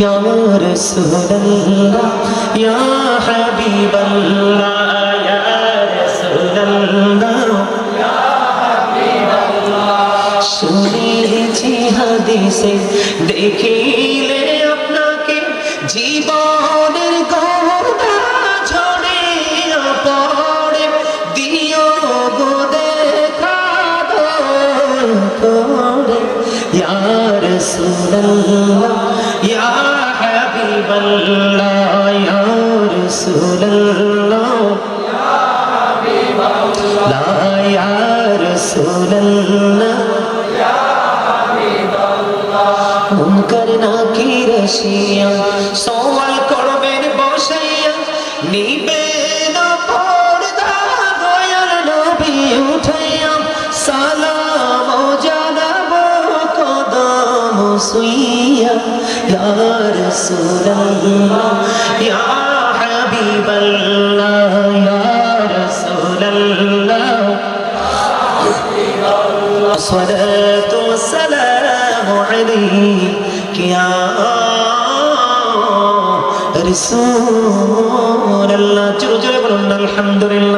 يا رسول الله يا حبيب الله يا رسول الله শুনেছি হাদিসে দেখিলে আপনাকে জীবনের গহনা ঝরে পড়ে দিও গো দেখা করে ইয়া রাসূলুল্লাহ ইয়া হাবিবাল্লাহ ইয়া রাসূলুল্লাহ। লা ইয়া রাসূলুল্লাহ। মুনকার নাকির সওয়াল করবেন বসাইয়া নিবে عصية يا رسول الله يا حبيب الله يا رسول الله. صلاة والسلام عليك يا رسول الله. جل جرجر الحمد لله.